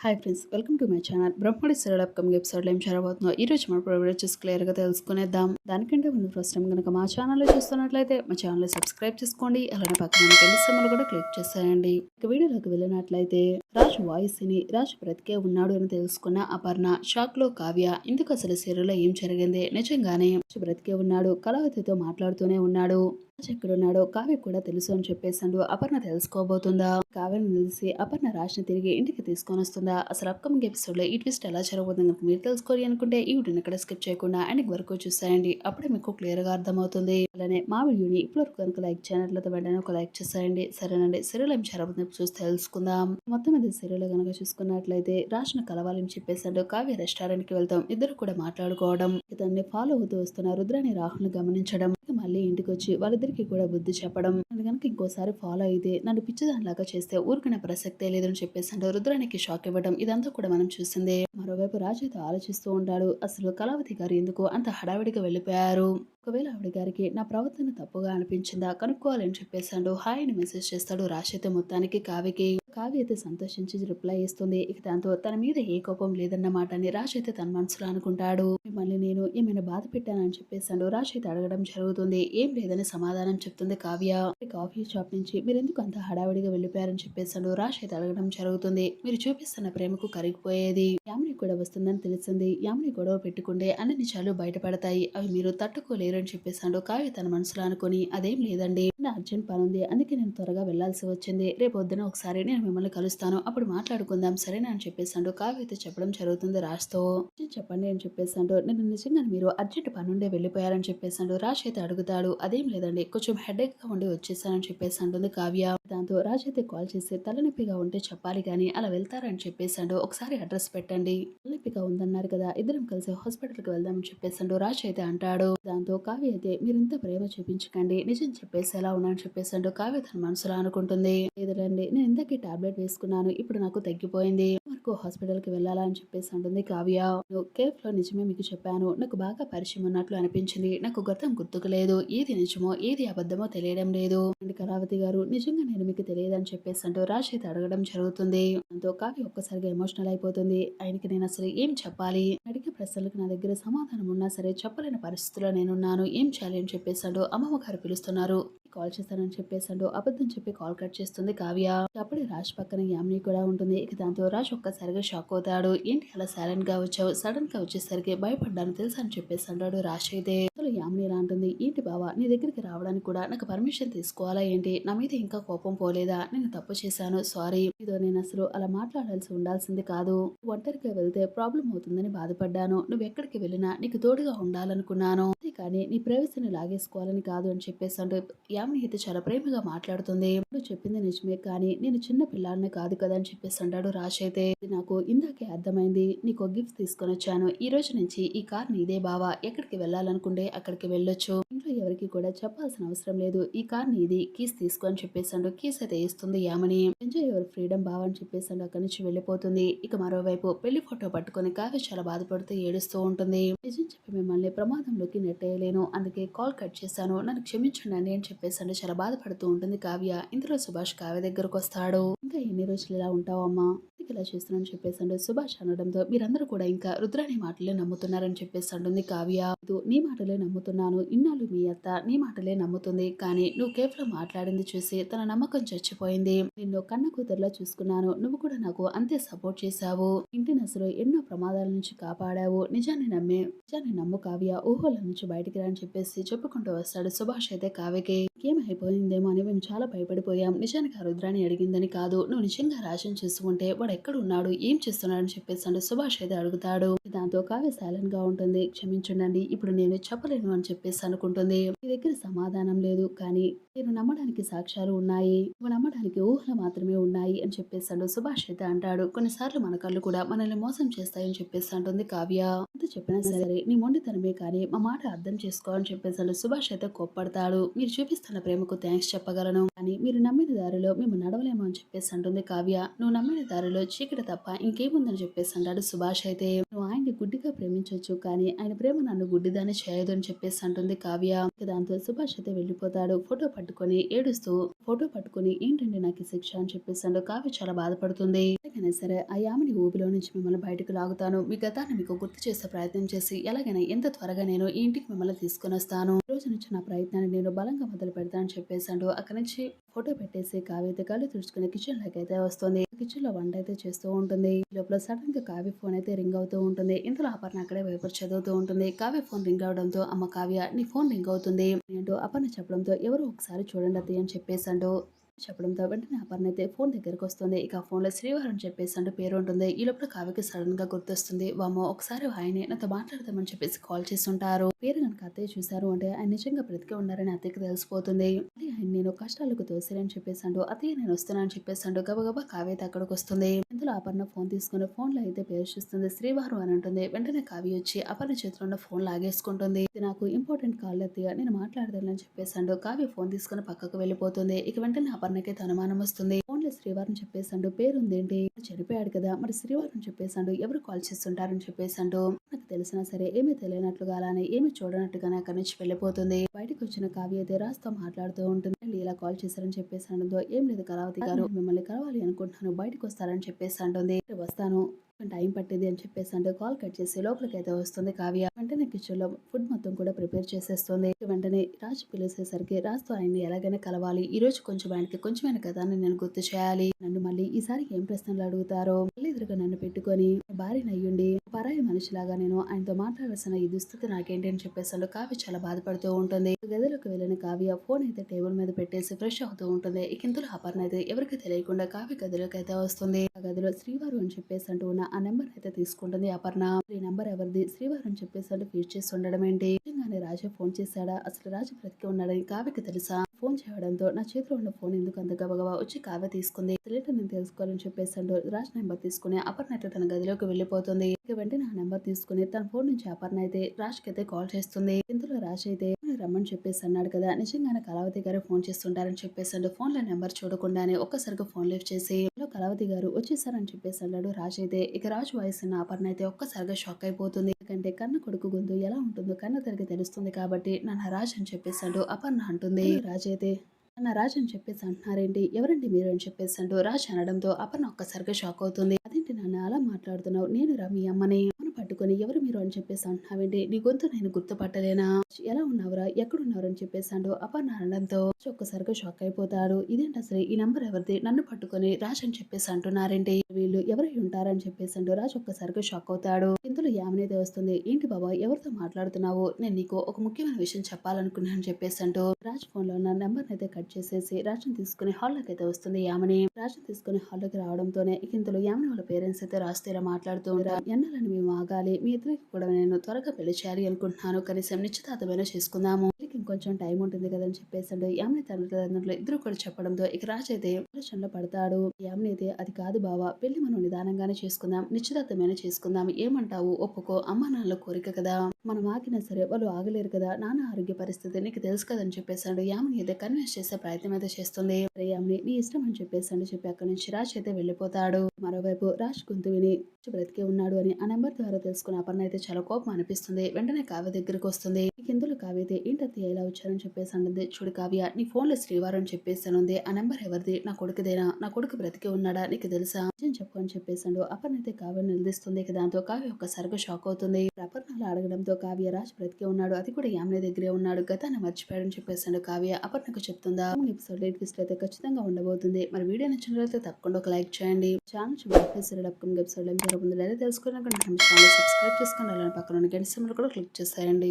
Hi friends welcome to my channel Brahmamudi serial upcoming ఎపిసోడ్లో ఏం జరగబోతుందో ఈ రోజు మన ప్రోగ్రామ్ క్లియర్గా తెలుసుకునేద్దాం. దానికంటే ముందు ఫస్ట్ టైం కనుక మా ఛానల్లో చూస్తున్నట్లయితే మా ఛానల్ సబ్స్క్రైబ్ చేసుకోండి. అలానే పక్కన పెళ్ళి కూడా క్లిక్ చేసేయండి. ఇక వీడియోలోకి వెళ్ళినట్లయితే రాజు వాయిస్ని రాజు బ్రతికే ఉన్నాడు అని తెలుసుకున్న అపర్ణ షాక్లో కావ్య ఇందుకు అసలు సీరియల్లో ఏం జరిగింది? నిజంగానే రాజు బ్రతికే ఉన్నాడు కళావతితో మాట్లాడుతూనే ఉన్నాడు. ఎక్కడున్నాడో కావ్య కూడా తెలుసు అని చెప్పేసాడు అపర్ణ తెలుసుకోబోతుందా? కావ్యను నిలిసి అపర్ణ రాశిని తిరిగి ఇంటికి తీసుకొని వస్తుందా? అసలు అప్కమింగ్ ఎపిసోడ్లో ఈ ట్విస్ట్ ఎలా జరగబోతుంది కనుక మీరు తెలుసుకోవాలి అనుకుంటే ఈ వీడియోని ఇక్కడ స్కిప్ చేయకుండా అండ్ వరకు చూసాయండి. అప్పుడే మీకు క్లియర్గా అర్థమవుతుంది. అలానే మా వీడియోని ఇప్పటివరకు కనుక లైక్ చేయనట్లయితే వెంటనే ఒక లైక్ చేసాయండి. సరేనండి. సీరియల్ ఏం జరగబోతుంది చూసి తెలుసుకుందాం. మొత్తం ఇది సీరియల్ కనుక చూసుకున్నట్లయితే రాశిని కలవాలని చెప్పేసాడు కావ్య రెస్టారెంట్కి వెళ్తాం. ఇద్దరు కూడా మాట్లాడుకోవడం ఇతన్ని ఫాలో అవుతూ వస్తున్న రుద్రాని రాహుల్ గమనించడం మళ్ళీ ఇంటికి వచ్చి వాళ్ళిద్దరికి కూడా బుద్ధి చెప్పడం. నన్ను కనుక ఇంకోసారి ఫాలో అయితే నన్ను పిచ్చిదానిలాగా చేస్తే ఊరుకునే ప్రసక్తే లేదని చెప్పేసి అంటే రుద్రానికి షాక్ ఇవ్వడం ఇదంతా కూడా మనం చూసిందే. మరోవైపు రాజైతే ఆలోచిస్తూ ఉంటాడు అసలు కళావతి గారు ఎందుకు అంత హడావిడిగా వెళ్ళిపోయారు? ఒకవేళ ఆవిడ గారికి నా ప్రవర్తన తప్పుగా అనిపించిందా కనుక్కోవాలని చెప్పేసాడు హాయ్ అని మెసేజ్ చేస్తాడు రాశైతే మొత్తానికి కావికి కావ్య అయితే సంతోషించి రిప్లై ఇస్తుంది. ఇక దాంతో తన మీద ఏ కోపం లేదన్నమాట అని రాజ్ అయితే తన మనసులో అనుకుంటాడు. మళ్ళీ నేను ఏమైనా బాధ పెట్టానని చెప్పేసాడు రాజ్ అయితే అడగడం జరుగుతుంది. ఏం లేదని సమాధానం చెప్తుంది కావ్య. కాఫీ షాప్ నుంచి మీరు ఎందుకు అంత హడావిడిగా వెళ్ళిపోయారని చెప్పేసాడు రాజ్ అయితే అడగడం జరుగుతుంది. మీరు చూపిస్తున్న ప్రేమకు కరిగిపోయేది. యామిని కూడా వస్తుందని తెలిసింది. యామిని గొడవ పెట్టుకుంటే అన్ని నిజాలు బయటపడతాయి. అవి మీరు తట్టుకోలేరు అని చెప్పేసాడు కావ్య తన మనసులో అనుకుని. అదేం లేదండి. నా అర్జెంట్ పని ఉంది. అందుకే నేను త్వరగా వెళ్ళాల్సి వచ్చింది. రేపు వద్దున ఒకసారి నేను మిమ్మల్ని కలుస్తాను. అప్పుడు మాట్లాడుకుందాం. సరేనా? అని చెప్పేశాడు కావ్య. అయితే చెప్పడం జరుగుతుంది రాజ్తో. చెప్పండి అని చెప్పేశాడు. నేను నిజంగా మీరు అర్జెంట్ పని ఉండే వెళ్ళిపోయారని చెప్పేసాడు రాజ్ అయితే అడుగుతాడు. అదేం లేదండి. కొంచెం హెడేక్గా ఉండి వచ్చేసానని చెప్పేసి అంటుంది కావ్య. దాంతో రాజ్ అయితే కాల్ చేసి తలనొప్పిగా ఉంటే చెప్పాలి కానీ అలా వెళ్తారని చెప్పేశాడు. ఒకసారి అడ్రస్ పెట్టండి. తలనొప్పిగా ఉందన్నారు కదా ఇద్దరం కలిసి హాస్పిటల్కి వెళ్దామని చెప్పేసాడు రాజ్ అయితే అంటాడు. దాంతో కావ్య అయితే మీరు ఇంత ప్రేమ చూపించకండి. నిజం చెప్పేసి ఎలా ఉన్నాను చెప్పేసాడు కావ్య తన మనసులో అనుకుంటుంది. లేదండి నేను ఇందాకే టాబ్లెట్ వేసుకున్నాను. ఇప్పుడు నాకు తగ్గిపోయింది. వరకు హాస్పిటల్కి చెప్పేసి అంటుంది కావ్య. కేఫ్లో నిజమే మీకు చెప్పాను. నాకు బాగా పరిచయం ఉన్నట్లు అనిపించింది. నాకు గతం గుర్తుకు లేదు ఏది నిజమో ఏది అబద్ధమో తెలియడం లేదు. అండ్ కళావతి గారు నిజంగా నేను మీకు తెలియదని చెప్పేసి అంటూ రాజ్ అయితే అడగడం జరుగుతుంది. దాంతో కావ్య ఒక్కసారిగా ఎమోషనల్ అయిపోతుంది. దానికి నేను అసలు ఏం చెప్పాలి? అడిగే ప్రశ్నలకు నా దగ్గర సమాధానం ఉన్నా సరే చెప్పలేని పరిస్థితిలో నేనున్నాను. ఏం చేయాలి? అని చెప్పేశాడు అమ్మమ్మ గారు పిలుస్తున్నారు. కాల్ చేస్తానని చెప్పేసాడు అబద్ధం చెప్పి కాల్ కట్ చేస్తుంది కావ్య. అప్పుడే రాజ్ పక్కన యామిని కూడా ఉంటుంది. ఇక దాంతో రాజ్ ఒక్కసారిగా షాక్ అవుతాడు. ఏంటి అలా సైలెంట్గా వచ్చావు? సడన్గా వచ్చేసరికి భయపడ్డాను తెలుసా అని చెప్పేసి అంటాడు రాజ్ అయితే. అసలు యామిని ఇలా ఏంటి బావా? నీ దగ్గరికి రావడానికి కూడా నాకు పర్మిషన్ తీసుకోవాలా ఏంటి? నా మీద ఇంకా కోపం పోలేదా? నేను తప్పు చేశాను. సారీ ఇదో నేను అసలు అలా మాట్లాడాల్సి ఉండాల్సింది కాదు. ఒంటరిగా వెళ్తే ప్రాబ్లం అవుతుందని బాధపడ్డాను. నువ్వు ఎక్కడికి వెళ్ళినా నీకు తోడుగా ఉండాలనుకున్నాను. కానీ నీ ప్రైవసీని లాగేసుకోవాలని కాదు అని చెప్పేసి అంటూ యామిని చాలా ప్రేమగా మాట్లాడుతుంది. నువ్వు చెప్పింది నిజమే కానీ నేను చిన్న పిల్లాడిని కాదు కదా అని చెప్పేసి అంటాడు రాజ్ అయితే. నాకు ఇందాకే అర్థమైంది. నీకు గిఫ్ట్ తీసుకొని వచ్చాను. ఈ రోజు నుంచి ఈ కార్ నీదే బావా. ఎక్కడికి వెళ్ళాలనుకుంటే అక్కడికి వెళ్ళొచ్చు. ఇంట్లో ఎవరికి కూడా చెప్పాల్సిన అవసరం లేదు. ఈ కార్ నీది. కీస్ తీసుకొని అని చెప్పేసాడు కీస్ అయితే ఇస్తుంది యామని. ఎంజాయ్ యువర్ ఫ్రీడమ్ బావా అని చెప్పేసాడు అక్కడి నుంచి వెళ్ళిపోతుంది. ఇక మరోవైపు పెళ్ళి ఫోటో పట్టుకొని కావ్య చాలా బాధపడుతూ ఏడుస్తూ ఉంటుంది. నిజం చెప్పి మిమ్మల్ని ప్రమాదంలోకి నెట్టేయలేను. అందుకే కాల్ కట్ చేశాను. నన్ను క్షమించండి అని చెప్పేసాడు చాలా బాధపడుతూ ఉంటుంది కావ్య. ఇందులో సుభాష్ కావ్య దగ్గరకు వస్తాడు. ఇంకా ఎన్ని రోజులు ఇలా ఉంటావమ్మా ఎందుకు ఇలా చేస్తున్నాను చెప్పేసాడు సుభాష్ అనడంతో మీరందరూ కూడా ఇంకా రుద్రాని మాటలే నమ్ముతున్నారని చెప్పేసి అంటుంది కావ్య. నీ మాటలే నమ్ముతున్నాను. ఇన్నాళ్ళు మీ అత్త నీ మాటలే నమ్ముతుంది. కానీ నువ్వు కేఫ్లో మాట్లాడింది చూసి తన నమ్మకం చచ్చిపోయింది. నిన్ను కన్న కూతురులా చూసుకున్నాను. నువ్వు కూడా నాకు అంతే సపోర్ట్ చేశావు. ఇంటి అసలు ఎన్నో ప్రమాదాల నుంచి కాపాడావు. నిజాన్ని నమ్మే నిజాన్ని నమ్ము కావ్య. ఊహల నుంచి బయటికి రాని చెప్పేసి చెప్పుకుంటూ వస్తాడు సుభాష్ అయితే కావ్యకి. ఏమైపోయిందేమో అని మేము చాలా భయపడిపోయాం. నిజానికి ఆ రుద్రాన్ని అడిగిందని కాదు. నువ్వు నిజంగా రాశం చేసుకుంటే వాడు ఎక్కడ ఉన్నాడు ఏం చేస్తున్నాడు అని చెప్పేసి సుభాష్ అయితే అడుగుతాడు. దాంతో కావ్య సైలెంట్గా ఉంటుంది. క్షమించండి ఇప్పుడు నేను చెప్పలేను అని చెప్పేసి అనుకుంటుంది. మీ దగ్గర సమాధానం లేదు. కానీ నేను నమ్మడానికి సాక్ష్యాలు ఉన్నాయి. నువ్వు నమ్మడానికి ఊహలు మాత్రమే ఉన్నాయి అని చెప్పేసాడు సుభాష్ అయితే అంటాడు. కొన్నిసార్లు మన కళ్ళు కూడా మనల్ని మోసం చేస్తాయని చెప్పేసి అంటుంది కావ్య. ఎంత చెప్పినా సరే నీ మొండితనమే కానీ మా మాట అర్థం చేసుకో అని చెప్పేసి సుభాష్ అయితే కోప్పడతాడు. మీరు చూపిస్తున్న ప్రేమకు థ్యాంక్స్ చెప్పగలను. కానీ మీరు నమ్మిన దారిలో మేము నడవలేము అని చెప్పేసి అంటుంది కావ్య. నువ్వు నమ్మిన దారిలో చీకటి తప్ప ఇంకేముందని చెప్పేసి అంటాడు సుభాష్ అయితే. నువ్వు ఆయన్ని గుడ్డిగా ప్రేమించవచ్చు కానీ ఆయన ప్రేమ నన్ను గుడ్డిదాన్ని చేయదు అని చెప్పేసి అంటుంది కావ్య. దాంతో సుభాష్ అయితే వెళ్ళిపోతాడు. ఫోటో పట్టుకొని ఏడుస్తూ ఫోటో పట్టుకొని ఏంటండి నాకు ఈ శిక్ష అని చెప్పేసి కావ్య చాలా బాధపడుతుంది. ఎలాగైనా సరే ఆ యామిని ఊబిలో నుంచి మిమ్మల్ని బయటకు లాగుతాను. మీ గతాన్ని మీకు గుర్తు చేసే ప్రయత్నం చేసి ఎలాగైనా ఎంత త్వరగా నేను ఈ ఇంటికి మిమ్మల్ని తీసుకొని వస్తాను. రోజు నుంచి నా ప్రయత్నాన్ని నేను బలంగా మొదలు పెడతానని చెప్పేసాడు అక్కడి నుంచి ఫోటో పెట్టేసి కావ్య అయితే కళ్ళు తుడుచుకుని కిచెన్ లాగైతే అయితే వస్తుంది. కిచెన్లో వంట అయితే చేస్తూ ఉంటుంది. ఈ లోపల సడన్గా కావ్య ఫోన్ అయితే రింగ్ అవుతూ ఉంటుంది. ఇంతలో అపర్ణ అక్కడే వైపర్ చదువుతూ ఉంటుంది. కావ్య ఫోన్ రింగ్ అవడంతో అమ్మ కావ్య నీ ఫోన్ రింగ్ అవుతుంది అంటూ అపర్ణ చెప్పడంతో ఎవరు ఒకసారి చూడండి అని చెప్పేసాడు చెప్పడంతో వెంటనే అపర్ణ అయితే ఫోన్ దగ్గరకు వస్తుంది. ఇక ఫోన్లో శ్రీవారు అని చెప్పేసి అంటే పేరు ఉంటుంది. ఈ లోపల కావ్యకి సడన్గా గుర్తొస్తుంది. వామో ఒకసారి ఆయనే నాతో మాట్లాడదామని చెప్పేసి కాల్ చేస్తుంటారు. పేరు కనుక అత్తయ్య చూశారు అంటే ఆయన నిజంగా బ్రతికే ఉన్నారని అత్తయ్యకి తెలిసిపోతుంది. మళ్ళీ ఆయన నేను కష్టాలకు తోసిరని చెప్పేసాడు అత్తయ్య నేను వస్తున్నానని చెప్పేసాడు గబగబా కావ్య అయితే అక్కడికి వస్తుంది. ఇందులో అపర్ణ ఫోన్ తీసుకుని ఫోన్లో అయితే పేరు చూస్తుంది శ్రీవారు అని ఉంటుంది వెంటనే కావ్య వచ్చి అపర్ణ చేతిలో ఉన్న ఫోన్ లాగేసుకుంటుంది. ఇది నాకు ఇంపార్టెంట్ కాల్ అత్తయ్య. నేను మాట్లాడదానని చెప్పేసాడు కావ్య ఫోన్ తీసుకుని పక్కకు వెళ్ళిపోతుంది. ఇక వెంటనే అపర్ణకి అయితే అనుమానం వస్తుంది. ఫోన్లో శ్రీవారిని చెప్పేసాడు పేరుందేంటి? చనిపోయాడు కదా. మరి శ్రీవారిని చెప్పేసాడు ఎవరు కాల్ చేస్తుంటారని చెప్పేసాడు నాకు తెలిసినా సరే ఏమీ తెలియనట్లుగా అలానే ఏమీ చూడనట్టుగానే అక్కడి నుంచి వెళ్ళిపోతుంది. బయటకు వచ్చిన కావ్య అయితే రాజుతో మాట్లాడుతూ ఉంటుంది. "అండి, ఇలా కాల్ చేశారని చెప్పేసాడు ఏం లేదు కళావతి గారు. మిమ్మల్ని కలవాలి అనుకుంటున్నాను. బయటకు వస్తారని చెప్పేసి అంటుంది వస్తాను. టైం పట్టేది అని చెప్పేసి అంటే కాల్ కట్ చేసి లోపలికి అయితే వస్తుంది కావ్య. వెంటనే కిచెన్లో ఫుడ్ మొత్తం కూడా ప్రిపేర్ చేసేస్తుంది. వెంటనే రాజు పిలిచేసరికి రాజుతో ఆయన్ని ఎలాగైనా కలవాలి. ఈ రోజు కొంచెం ఆయనకి కొంచెమైన కదా అని నేను గుర్తు చేయాలి. నన్ను మళ్ళీ ఈసారి ఏం ప్రశ్నలు అడుగుతారో మళ్ళీ ఎదురుగా నన్ను పెట్టుకొని భార్యను అయ్యుండి పరాయి మనిషిలాగా నేను ఆయనతో మాట్లాడాల్సిన ఈ దుస్థితి నాకేంటి అని చెప్పేసాడు కావ్య చాలా బాధపడుతూ ఉంటుంది. గదిలోకి వెళ్ళిన కావ్య ఫోన్ అయితే టేబుల్ మీద పెట్టేసి ఫ్రెష్ అవుతూ ఉంటుంది. ఇక ఇంతలో అపర్ణ అయితే ఎవరికి తెలియకుండా కావ్య గదిలోకి అయితే వస్తుంది. ఆ గదిలో శ్రీవారు అని చెప్పేసి అంటూ ఉన్న ఆ నెంబర్ అయితే తీసుకుంటుంది. అపర్ణ ఈ నెంబర్ ఎవరిది? శ్రీవారం చెప్పేసాడు ఫీల్ ఫీడ్ చేసి ఉండడం ఏంటి? నిజంగానే రాజా ఫోన్ చేశాడా? అసలు రాజు బ్రతికి ఉన్నాడని కావ్యకి తెలుసా? ఫోన్ చేయడంతో నా చేతిలో ఉన్న ఫోన్ ఎందుకు అంత గబగబా వచ్చి కావ్య తీసుకుంది? లేటర్ నేను తెలుసుకోవాలని చెప్పేసాడు రాజ్ నెంబర్ తీసుకుని అపర్ణ అయితే తన గదిలోకి వెళ్ళిపోతుంది. ఇక వెంటనే ఆ నెంబర్ తీసుకుని తన ఫోన్ నుంచి అపర్ణ అయితే రాజ్కి అయితే కాల్ చేస్తుంది. ఇందులో రాజ్ అయితే రమ్మని చెప్పేసి అన్నాడు కదా. నిజంగానే కళావతి గారు ఫోన్ చేస్తుంటారని చెప్పేసాడు ఫోన్లో నెంబర్ చూడకుండానే ఒక్కసారిగా ఫోన్ లిఫ్ట్ చేసి "హలో, కళావతి గారు వచ్చేసారని చెప్పేసి అన్నాడు రాజ్ అయితే. ఇక రాజు వాయిస్ ఉన్న అపర్ణ అయితే ఒక్కసారిగా షాక్ అయిపోతుంది. ఎందుకంటే కన్న కొడుకు గొంతు ఎలా ఉంటుందో కన్న తనకి తెలుస్తుంది కాబట్టి నన్ను రాజ్ అని చెప్పేసాడు అపర్ణ అంటుంది. రాజ్ అయితే అన్న రాజ్ అని చెప్పేసి అంటున్నారేంటి? ఎవరండి మీరు? అని చెప్పేసి అంటూ రాజ్ అనడంతో అపర్ణ ఒక్కసారిగా షాక్ అవుతుంది. అదేంటి నాన్న? అలా మాట్లాడుతున్నావు. నేను రా మీ అమ్మని. అమ్మను పట్టుకొని ఎవరు మీరు అని చెప్పేసి అంటున్నావేంటి నీ గొంతు నేను గుర్తుపట్టలేనా? ఎలా ఉన్నావురా? ఎక్కడున్నారు అని చెప్పేసి అంటూ అపర్ణ అనడంతో ఒక్కసారిగా షాక్ అయిపోతాడు. ఇదేంటి అసలు? ఈ నంబర్ ఎవరిది? నన్ను పట్టుకొని రాజ్ అని చెప్పేసి అంటున్నారేంటి? వీళ్ళు ఎవరై ఉంటారని చెప్పేసి అంటూ రాజ్ ఒక్కసారిగా షాక్ అవుతాడు. ఇందులో యామినైతే వస్తుంది. ఏంటి బాబా? ఎవరితో మాట్లాడుతున్నావు? నేను నీకు ఒక ముఖ్యమైన విషయం చెప్పాలనుకున్నాను చెప్పేసి అంటూ రాజ్ ఫోన్లో నా నెంబర్ అయితే కట్ చేసేసి రాజ్ని తీసుకుని హాల్లోకి అయితే వస్తుంది యామని. రాజ్ని తీసుకుని హాల్లోకి రావడంతోనే ఇంతలో ఇందులో యామని వాళ్ళ పేరెంట్స్ అయితే రాజుతో ఇలా మాట్లాడుతూ ఉంటారు. ఎన్నాలని మేము ఆగాలి? మీ ఇద్దరికి కూడా నేను త్వరగా పెళ్ళి చేయాలి అనుకుంటున్నాను. కనీసం నిశ్చితార్థమైన చేసుకుందాము. వీళ్ళకి ఇంకొంచెం టైం ఉంటుంది కదా అని చెప్పేసి యామిని తల్లిదండ్రులు ఇద్దరు కూడా చెప్పడంతో ఇక రాజు అయితే ఆలోచనలో పడతాడు. యామిని అయితే అది కాదు బావా పెళ్ళి మనం నిదానంగానే చేసుకుందాం. నిశ్చితార్థమైన చేసుకుందాం. ఏమంటావు? ఒప్పుకో. అమ్మ నాన్నల కోరిక కదా. మనం ఆగినా సరే వాళ్ళు ఆగలేరు కదా. నాన్న ఆరోగ్య పరిస్థితి నీకు తెలుసు కదని చెప్పేసాడు యామిని అయితే కన్విన్స్ చేసే ప్రయత్నం అయితే చేస్తుంది. యామిని నీ ఇష్టం అని చెప్పేసాడు చెప్పి అక్కడి నుంచి రాజ్ అయితే వెళ్ళిపోతాడు. మరోవైపు రాజ్ గొంతు విని బ్రతికే ఉన్నాడు అని ఆ నెంబర్ ద్వారా తెలుసుకున్న అపర్ణ అయితే చాలా కోపం అనిపిస్తుంది. వెంటనే కావ్య దగ్గరికి వస్తుంది. ఇందులో కావ్య అయితే ఏంటత్తయ్య ఇలా వచ్చారని చెప్పేసి అంటుంది. చూడు కావ్య నీ ఫోన్లో శ్రీవారు అని చెప్పేసానుంది ఆ నెంబర్ ఎవరిది? నా కొడుకుదేనా? నా కొడుకు బ్రతికే ఉన్నాడా? నీకు తెలుసా? నిజం చెప్పు అని చెప్పేసాడు అపర్ణ అయితే కావ్య నిలదీస్తుంది. ఇక దాంతో కావ్య ఒక్కసారిగా షాక్ అవుతుంది. అపర్ణ అలా అడగడంతో కావ్య రాజ్ బ్రతికే ఉన్నాడు. అది కూడా యామిని దగ్గరే ఉన్నాడు. గతాన్ని మర్చిపోయాడని చెప్పేసాడు కావ్య అపర్ణకు చెప్తుందా? ఎపిసోడ్ ట్విస్ట్ అయితే ఖచ్చితంగా ఉండబోతుంది. మరి వీడియో నచ్చినట్లయితే తప్పకుండా ఒక లైక్ చేయండి. ఛానల్ చూడండి అప్కమింగ్ ఎపిసోడ్ ఏం జరగబోతుందో లేదా తెలుసుకోవాలనుకుంటే ఛానల్ సబ్స్క్రైబ్ చేసుకుని అలానే పక్కన ఉన్న గంట కూడా క్లిక్ చేసేయండి